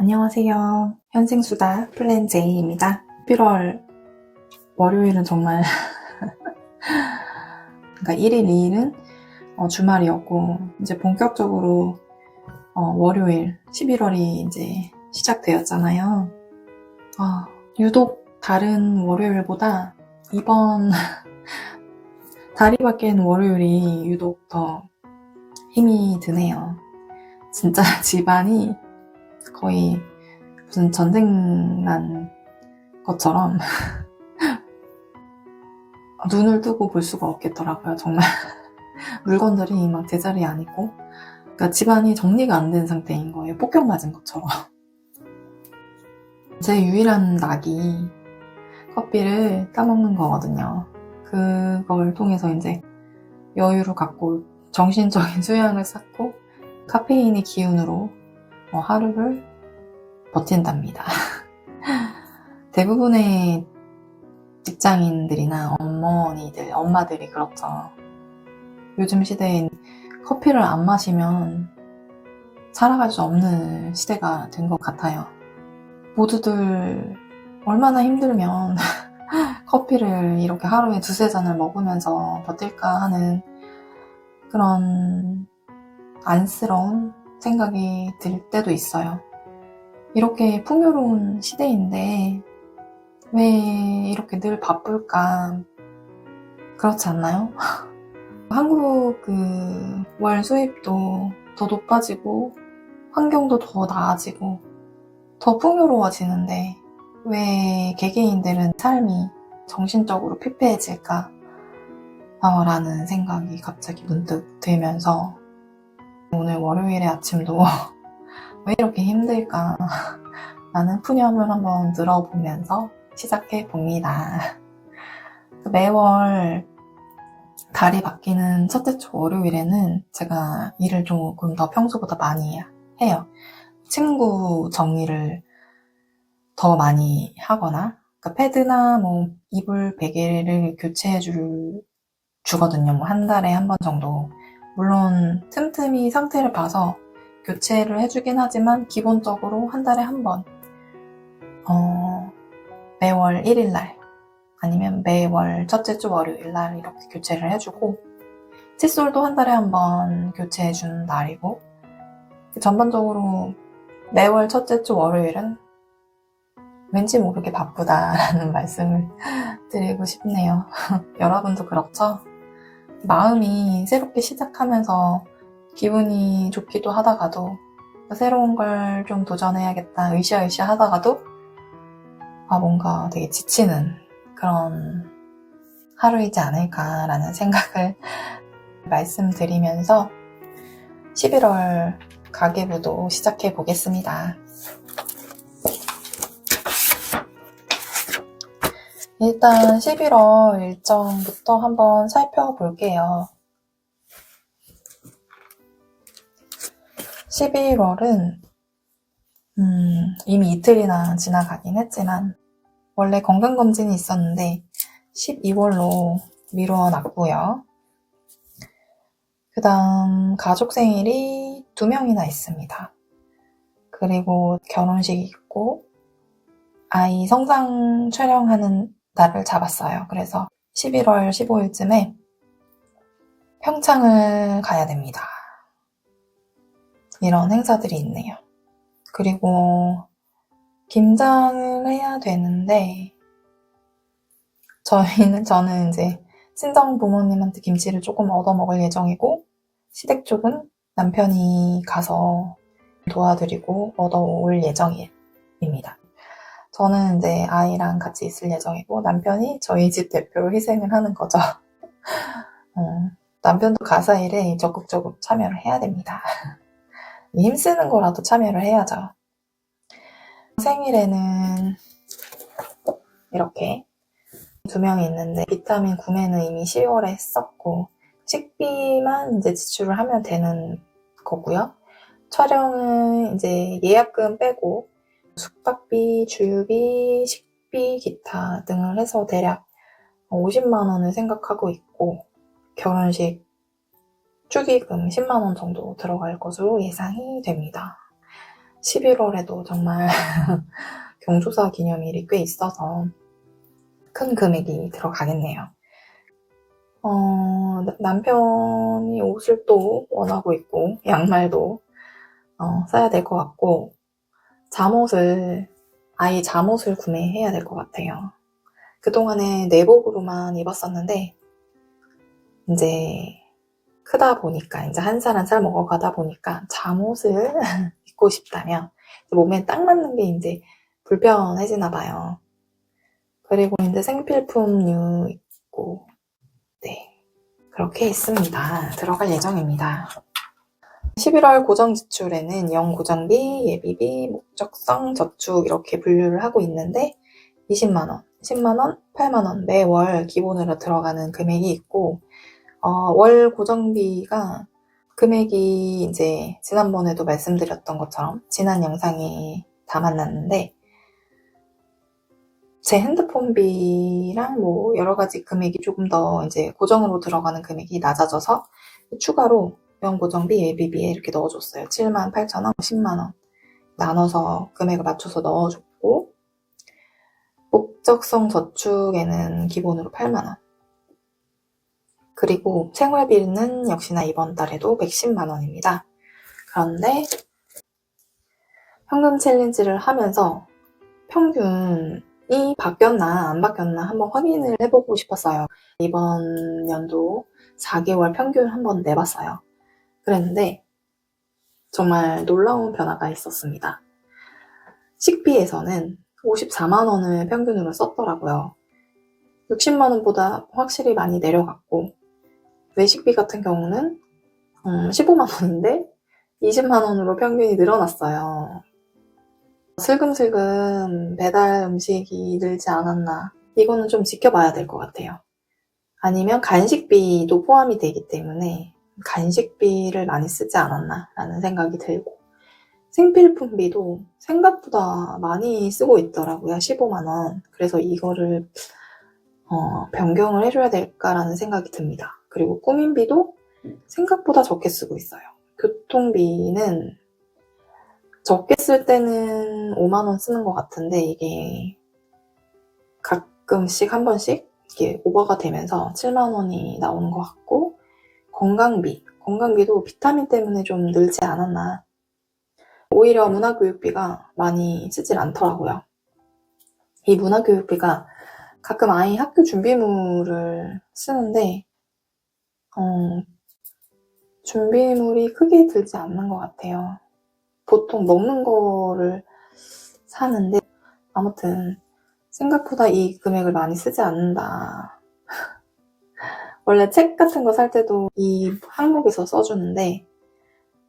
안녕하세요. 현생수다 플랜 J입니다. 11월 월요일은 정말 그러니까 1일, 2일은 어, 주말이었고 이제 본격적으로 어, 월요일 11월이 이제 시작되었잖아요. 아, 유독 다른 월요일보다 이번 다리 밖엔 월요일이 유독 더 힘이 드네요. 진짜 집안이 거의 무슨 전쟁 난 것처럼 눈을 뜨고 볼 수가 없겠더라고요, 정말. 물건들이 막 제자리에 안 있고. 그러니까 집안이 정리가 안 된 상태인 거예요. 폭격 맞은 것처럼. 제 유일한 낙이 커피를 따먹는 거거든요. 그걸 통해서 이제 여유를 갖고 정신적인 수양을 쌓고 카페인의 기운으로 어, 하루를 버틴답니다. 대부분의 직장인들이나 어머니들, 엄마들이 그렇죠. 요즘 시대엔 커피를 안 마시면 살아갈 수 없는 시대가 된 것 같아요. 모두들 얼마나 힘들면 커피를 이렇게 하루에 두세 잔을 먹으면서 버틸까 하는 그런 안쓰러운 생각이 들 때도 있어요. 이렇게 풍요로운 시대인데 왜 이렇게 늘 바쁠까? 그렇지 않나요? 한국 그 월 수입도 더 높아지고 환경도 더 나아지고 더 풍요로워지는데 왜 개개인들은 삶이 정신적으로 피폐해질까? 어, 라는 생각이 갑자기 문득 들면서 오늘 월요일의 아침도 왜 이렇게 힘들까? 라는 푸념을 한번 들어보면서 시작해 봅니다. 매월 달이 바뀌는 첫째 주 월요일에는 제가 일을 조금 더 평소보다 많이 해요. 친구 정리를 더 많이 하거나, 그러니까 패드나 뭐 이불 베개를 교체해 줄, 주거든요. 뭐 한 달에 한 번 정도. 물론 틈틈이 상태를 봐서 교체를 해주긴 하지만 기본적으로 한 달에 한 번, 어, 매월 1일날 아니면 매월 첫째 주 월요일날 이렇게 교체를 해주고 칫솔도 한 달에 한 번 교체해주는 날이고 전반적으로 매월 첫째 주 월요일은 왠지 모르게 바쁘다라는 말씀을 드리고 싶네요. 여러분도 그렇죠? 마음이 새롭게 시작하면서 기분이 좋기도 하다가도 새로운 걸 좀 도전해야겠다 으쌰으쌰 하다가도 아 뭔가 되게 지치는 그런 하루이지 않을까라는 생각을 말씀드리면서 11월 가계부도 시작해 보겠습니다. 일단 11월 일정부터 한번 살펴볼게요. 11월은 음, 이미 이틀이나 지나가긴 했지만 원래 건강검진이 있었는데 12월로 미뤄놨고요. 그 다음 가족 생일이 두 명이나 있습니다. 그리고 결혼식이 있고 아이 성상 촬영하는 날을 잡았어요. 그래서 11월 15일쯤에 평창을 가야 됩니다. 이런 행사들이 있네요. 그리고 김장을 해야 되는데 저희는 저는 이제 친정 부모님한테 김치를 조금 얻어 먹을 예정이고 시댁 쪽은 남편이 가서 도와드리고 얻어 올 예정입니다. 저는 이제 아이랑 같이 있을 예정이고 남편이 저희 집 대표로 희생을 하는 거죠. 음, 남편도 가사 일에 적극적으로 참여를 해야 됩니다. 힘쓰는 거라도 참여를 해야죠. 생일에는 이렇게 두 명이 있는데 비타민 구매는 이미 10월에 했었고 식비만 이제 지출을 하면 되는 거고요. 촬영은 이제 예약금 빼고 숙박비, 주유비, 식비, 기타 등을 해서 대략 50만 원을 생각하고 있고 결혼식 축의금 10만 원 정도 들어갈 것으로 예상이 됩니다. 11월에도 정말 경조사 기념일이 꽤 있어서 큰 금액이 들어가겠네요. 어, 나- 남편이 옷을 또 원하고 있고, 양말도 어, 사야 될 것 같고, 잠옷을, 아이 잠옷을 구매해야 될 것 같아요. 그동안에 내복으로만 입었었는데, 이제 크다 보니까, 이제 한살 한 살 먹어가다 보니까 잠옷을 입고 싶다면, 몸에 딱 맞는 게 이제 불편해지나 봐요. 그리고 이제 생필품류 있고, 네. 그렇게 있습니다. 들어갈 예정입니다. 11월 고정 지출에는 영고정비, 예비비, 목적성 저축 이렇게 분류를 하고 있는데 20만원, 10만원, 8만원 매월 기본으로 들어가는 금액이 있고 어, 월 고정비가 금액이 이제 지난번에도 말씀드렸던 것처럼 지난 영상에 담아놨는데 제 핸드폰비랑 뭐 여러 가지 금액이 조금 더 이제 고정으로 들어가는 금액이 낮아져서 추가로 연고정비 예비비에 이렇게 넣어줬어요. 7만 8천 원, 10만 원 나눠서 금액을 맞춰서 넣어줬고 목적성 저축에는 기본으로 8만 원 그리고 생활비는 역시나 이번 달에도 110만 원입니다. 그런데 현금 챌린지를 하면서 평균이 바뀌었나 안 바뀌었나 한번 확인을 해보고 싶었어요. 이번 연도 4개월 평균 한번 내봤어요. 그랬는데 정말 놀라운 변화가 있었습니다. 식비에서는 54만 원을 평균으로 썼더라고요. 60만 원보다 확실히 많이 내려갔고 외식비 같은 경우는 음, 15만 원인데 20만 원으로 평균이 늘어났어요. 슬금슬금 배달 음식이 늘지 않았나 이거는 좀 지켜봐야 될 것 같아요. 아니면 간식비도 포함이 되기 때문에 간식비를 많이 쓰지 않았나라는 생각이 들고 생필품비도 생각보다 많이 쓰고 있더라고요. 15만 원. 그래서 이거를 어, 변경을 해줘야 될까라는 생각이 듭니다. 그리고 꾸민비도 생각보다 적게 쓰고 있어요. 교통비는 적게 쓸 때는 5만 원 쓰는 것 같은데 이게 가끔씩 한 번씩 이게 오버가 되면서 7만 원이 나오는 것 같고 건강비, 건강비도 비타민 때문에 좀 늘지 않았나. 오히려 문화교육비가 많이 쓰질 않더라고요. 이 문화교육비가 가끔 아이 학교 준비물을 쓰는데, 어, 준비물이 크게 들지 않는 것 같아요. 보통 먹는 거를 사는데, 아무튼, 생각보다 이 금액을 많이 쓰지 않는다. 원래 책 같은 거 살 때도 이 항목에서 써주는데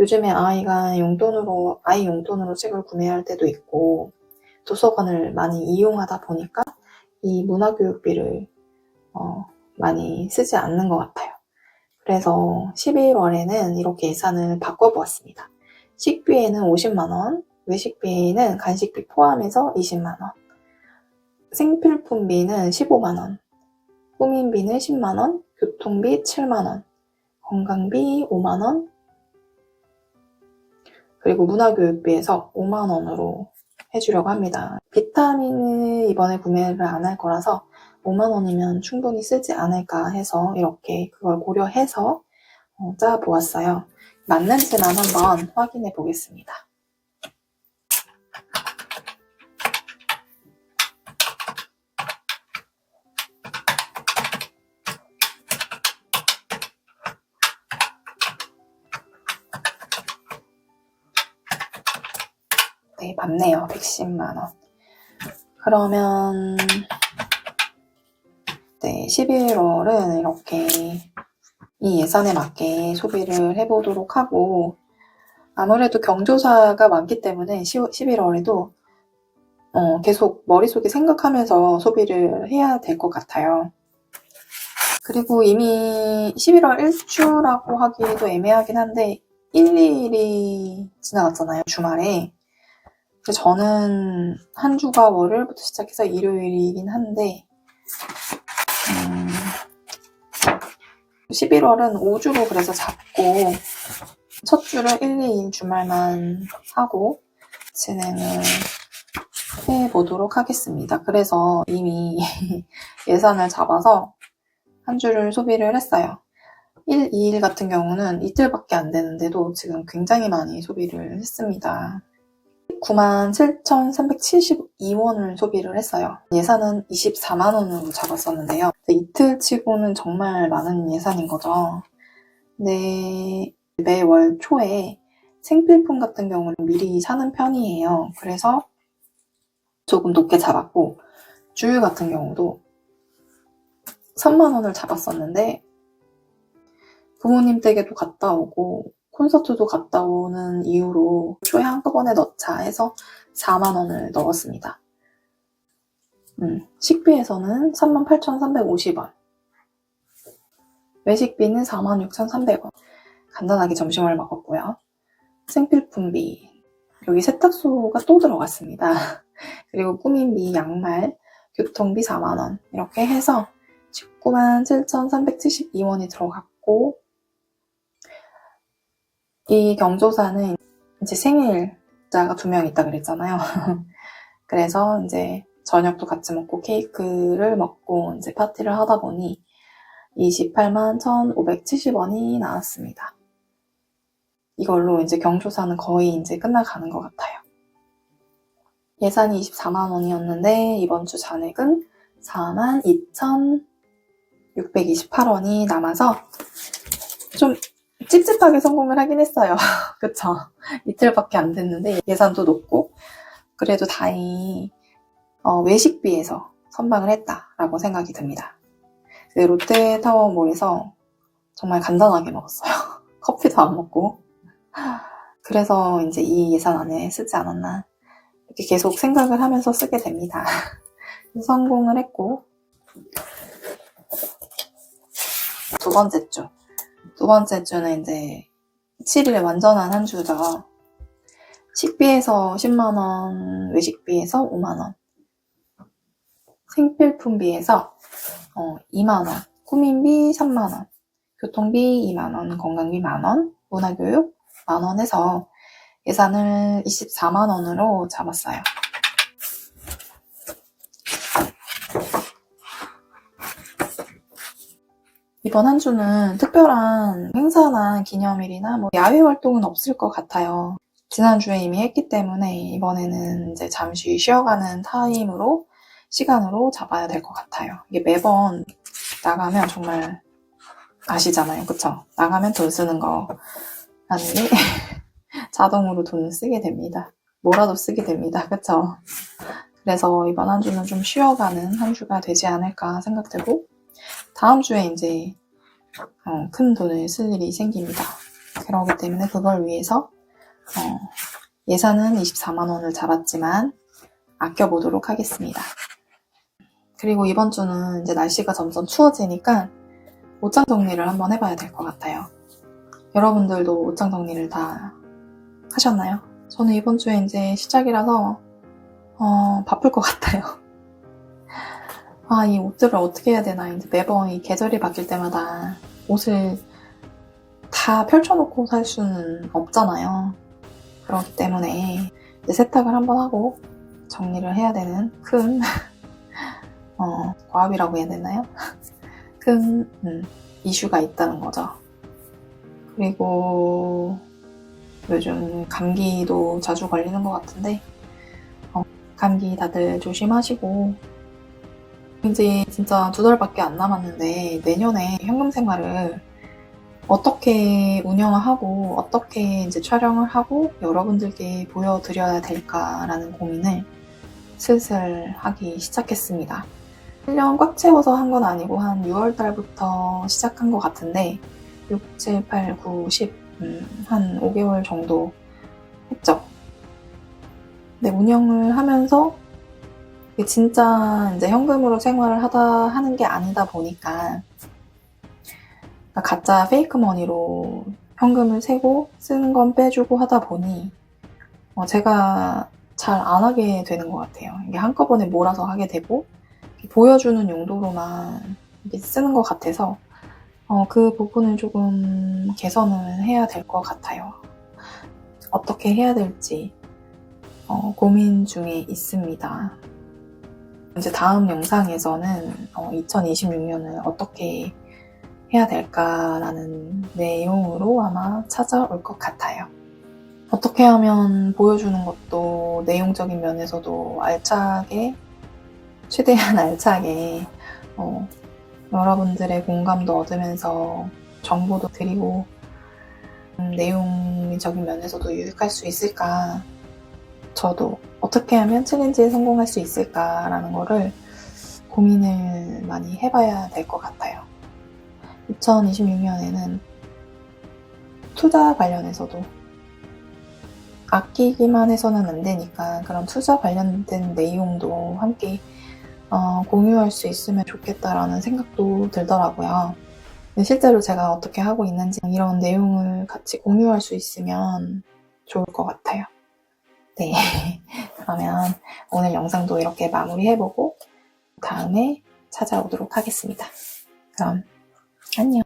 요즘에 아이가 용돈으로 아이 용돈으로 책을 구매할 때도 있고 도서관을 많이 이용하다 보니까 이 문화교육비를 어, 많이 쓰지 않는 것 같아요. 그래서 11월에는 이렇게 예산을 바꿔보았습니다. 식비에는 50만 원, 외식비는 간식비 포함해서 20만 원, 생필품비는 15만 원, 꾸민비는 10만 원, 교통비 7만원, 건강비 5만원, 그리고 문화교육비에서 5만원으로 해주려고 합니다. 비타민을 이번에 구매를 안 할 거라서 5만원이면 충분히 쓰지 않을까 해서 이렇게 그걸 고려해서 어, 짜보았어요. 맞는지만 한번 확인해 보겠습니다. 네, 맞네요. 110만원. 그러면, 네, 11월은 이렇게 이 예산에 맞게 소비를 해보도록 하고, 아무래도 경조사가 많기 때문에 11월에도 어, 계속 머릿속에 생각하면서 소비를 해야 될 것 같아요. 그리고 이미 11월 1주라고 하기도 애매하긴 한데, 1, 2일이 지나갔잖아요, 주말에. 저는 한 주가 월요일부터 시작해서 일요일이긴 한데, 음, 11월은 5주로 그래서 잡고, 첫 주를 1, 2일 주말만 하고, 진행을 해보도록 하겠습니다. 그래서 이미 예산을 잡아서 한 주를 소비를 했어요. 1, 2일 같은 경우는 이틀밖에 안 되는데도 지금 굉장히 많이 소비를 했습니다. 97,372원을 소비를 했어요. 예산은 24만 원으로 잡았었는데요. 이틀 치고는 정말 많은 예산인 거죠. 네, 매월 초에 생필품 같은 경우는 미리 사는 편이에요. 그래서 조금 높게 잡았고, 주유 같은 경우도 3만 원을 잡았었는데, 부모님 댁에도 갔다 오고, 콘서트도 갔다 오는 이유로 초에 한꺼번에 넣자 해서 4만 원을 넣었습니다. 음, 식비에서는 38,350원. 외식비는 46,300원. 간단하게 점심을 먹었고요. 생필품비. 여기 세탁소가 또 들어갔습니다. 그리고 꾸민비, 양말, 교통비 4만원. 이렇게 해서 19만 7,372원이 들어갔고, 이 경조사는 이제 생일자가 두 명 있다 그랬잖아요. 그래서 이제 저녁도 같이 먹고 케이크를 먹고 이제 파티를 하다 보니 28만 1,570원이 나왔습니다. 이걸로 이제 경조사는 거의 이제 끝나가는 것 같아요. 예산이 24만 원이었는데 이번 주 잔액은 4만 2,628원이 남아서 좀 찝찝하게 성공을 하긴 했어요. 그쵸? 이틀밖에 안 됐는데 예산도 높고 그래도 다행히 어, 외식비에서 선방을 했다라고 생각이 듭니다. 그 롯데타워몰에서 정말 간단하게 먹었어요. 커피도 안 먹고 그래서 이제 이 예산 안에 쓰지 않았나 이렇게 계속 생각을 하면서 쓰게 됩니다. 성공을 했고 두 번째 주. 두 번째 주는 이제 7일의 완전한 한 주죠. 식비에서 10만원, 외식비에서 5만원, 생필품비에서 어, 2만원, 꾸민비 3만원, 교통비 2만원, 건강비 만원, 문화교육 만원 해서 예산을 24만원으로 잡았어요. 이번 한 주는 특별한 행사나 기념일이나 뭐 야외 활동은 없을 것 같아요. 지난주에 이미 했기 때문에 이번에는 이제 잠시 쉬어가는 타임으로 시간으로 잡아야 될 것 같아요. 이게 매번 나가면 정말 아시잖아요. 그쵸? 나가면 돈 쓰는 거라는 게 자동으로 돈을 쓰게 됩니다. 뭐라도 쓰게 됩니다. 그쵸? 그래서 이번 한 주는 좀 쉬어가는 한 주가 되지 않을까 생각되고 다음 주에 이제 어, 큰 돈을 쓸 일이 생깁니다. 그러기 때문에 그걸 위해서 어, 예산은 24만 원을 잡았지만 아껴보도록 하겠습니다. 그리고 이번 주는 이제 날씨가 점점 추워지니까 옷장 정리를 한번 해봐야 될 것 같아요. 여러분들도 옷장 정리를 다 하셨나요? 저는 이번 주에 이제 시작이라서 어, 바쁠 것 같아요. 아, 이 옷들을 어떻게 해야 되나. 이제 매번 이 계절이 바뀔 때마다 옷을 다 펼쳐놓고 살 수는 없잖아요. 그렇기 때문에 세탁을 한번 하고 정리를 해야 되는 큰 어, 과업이라고 해야 되나요? 큰 음, 이슈가 있다는 거죠. 그리고 요즘 감기도 자주 걸리는 것 같은데 어, 감기 다들 조심하시고 이제 진짜 두 달밖에 안 남았는데 내년에 현금 생활을 어떻게 운영을 하고 어떻게 이제 촬영을 하고 여러분들께 보여드려야 될까라는 고민을 슬슬 하기 시작했습니다. 1년 꽉 채워서 한 건 아니고 한 6월 달부터 시작한 것 같은데 6, 7, 8, 9, 10, 음, 한 5개월 정도 했죠. 네, 운영을 하면서 진짜 이제 현금으로 생활을 하다 하는 게 아니다 보니까 그러니까 가짜 페이크 머니로 현금을 세고 쓰는 건 빼주고 하다 보니 어 제가 잘 안 하게 되는 것 같아요. 이게 한꺼번에 몰아서 하게 되고 보여주는 용도로만 쓰는 것 같아서 어, 그 부분을 조금 개선을 해야 될 것 같아요. 어떻게 해야 될지 어, 고민 중에 있습니다. 이제 다음 영상에서는 2026년을 어떻게 해야 될까라는 내용으로 아마 찾아올 것 같아요. 어떻게 하면 보여주는 것도 내용적인 면에서도 알차게, 최대한 알차게, 어, 여러분들의 공감도 얻으면서 정보도 드리고, 음, 내용적인 면에서도 유익할 수 있을까, 저도 어떻게 하면 챌린지에 성공할 수 있을까라는 거를 고민을 많이 해봐야 될 것 같아요. 2026년에는 투자 관련해서도 아끼기만 해서는 안 되니까 그런 투자 관련된 내용도 함께 어, 공유할 수 있으면 좋겠다라는 생각도 들더라고요. 실제로 제가 어떻게 하고 있는지 이런 내용을 같이 공유할 수 있으면 좋을 것 같아요. 네. 그러면 오늘 영상도 이렇게 마무리해보고 다음에 찾아오도록 하겠습니다. 그럼 안녕.